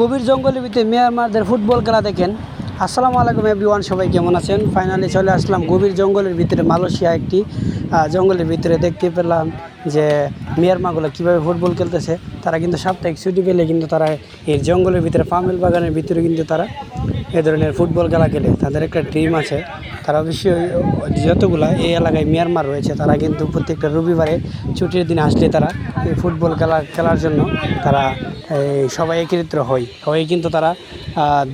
গভীর জঙ্গলের ভিতরে মিয়ানমারদের ফুটবল খেলা দেখেন। আসসালামু আলাইকুম এভরিওয়ান সবাই কেমন আছেন? ফাইনালি চলে আসলাম গভীর জঙ্গলের ভিতরে, মালয়েশিয়া একটি জঙ্গলের ভিতরে দেখতে পেলাম। যে মিয়ানমারগুলো কীভাবে ফুটবল খেলতেছে, তারা কিন্তু সাপ্তাহিক ছুটি পেলে কিন্তু তারা এই জঙ্গলের ভিতরে পামেল বাগানের ভিতরে কিন্তু তারা এ ধরনের ফুটবল খেলা খেলে। তাদের একটা টিম আছে। তারা অবশ্যই যতগুলা এই এলাকায় মিয়ানমার রয়েছে, তারা কিন্তু প্রত্যেকটা রবিবারে ছুটির দিন আসলে তারা এই ফুটবল খেলা, খেলার জন্য তারা সবাই একত্রিত হয়। হয়ে কিন্তু তারা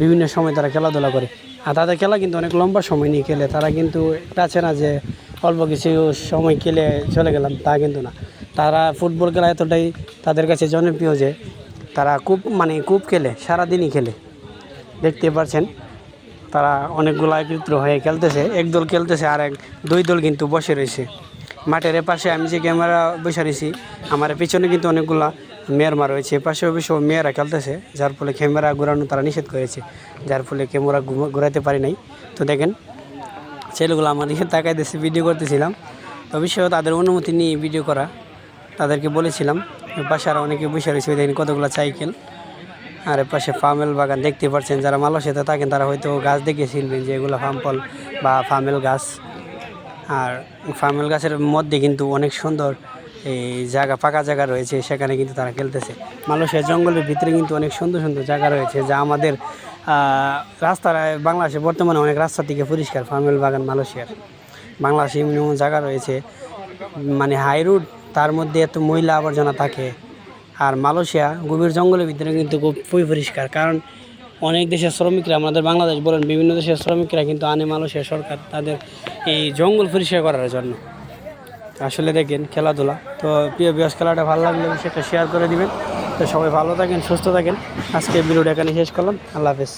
বিভিন্ন সময় তারা খেলাধুলা করে। আর তাদের খেলা কিন্তু অনেক লম্বা সময় নিয়ে খেলে। তারা কিন্তু এটা আছে না যে অল্প কিছু সময় খেলে চলে গেলাম, তা কিন্তু না। তারা ফুটবল খেলা এতটাই তাদের কাছে জনপ্রিয় যে তারা খুব মানে খুব খেলে, সারাদিনই খেলে। দেখতে পাচ্ছেন তারা অনেকগুলো একত্র হয়ে খেলতেছে, এক দল খেলতেছে আর এক, দুই দল কিন্তু বসে রয়েছে। মাঠের পাশে আমি যে ক্যামেরা বসে রয়েছি, আমার পিছনে কিন্তু অনেকগুলা মেয়েরমা রয়েছে, পাশে অবশ্য মেয়েরা খেলতেছে, যার ফলে ক্যামেরা ঘোরানো তারা নিষেধ করেছে, যার ফলে ক্যামেরা ঘোরাতে পারি নাই। তো দেখেন ছেলেগুলো আমার দিকে তাকাই দিয়েছে ভিডিও করতেছিলাম। তো অবশ্যই তাদের অনুমতি নিয়ে ভিডিও করা, তাদেরকে বলেছিলাম পাশে আরও অনেকে বসে রয়েছে, দেখেন কতগুলো সাইকেল আর পাশে ফার্মেল বাগান দেখতে পাচ্ছেন, যারা মালয়েশিয়াতে থাকেন, তারা হয়তো গাছ দেখে শিলবেন যে এগুলো ফার্মফল বা ফার্মেল গাছ। আর ফার্মেল গাছের মধ্যে কিন্তু অনেক সুন্দর এই জায়গা ফাঁকা জায়গা রয়েছে, সেখানে কিন্তু তারা খেলতেছে। মালয়েশিয়া জঙ্গলের ভিতরে কিন্তু অনেক সুন্দর সুন্দর জায়গা রয়েছে, যা আমাদের রাস্তার বাংলাদেশে বর্তমানে অনেক রাস্তা থেকে পরিষ্কার, ফার্মেল বাগান মালয়েশিয়ার। বাংলাদেশে এমন এমন জায়গা রয়েছে মানে হাই রোড, তার মধ্যে এত ময়লা আবর্জনা থাকে। আর মালয়েশিয়া গভীর জঙ্গলের ভিতরে কিন্তু খুব খুবই পরিষ্কার, কারণ অনেক দেশের শ্রমিকরা, আমাদের বাংলাদেশ বলেন, বিভিন্ন দেশের শ্রমিকরা কিন্তু আনে মালয়েশিয়া সরকার তাদের এই জঙ্গল পরিষ্কার করার জন্য। আসলে দেখেন খেলাধুলা। তো প্রিয় বিয়াস খেলাটা ভালো লাগলে সেটা শেয়ার করে দিবেন। তো সবাই ভালো থাকেন, সুস্থ থাকেন। আজকে ভিডিওটা এখানে শেষ করলাম। আল্লাহ হাফেজ।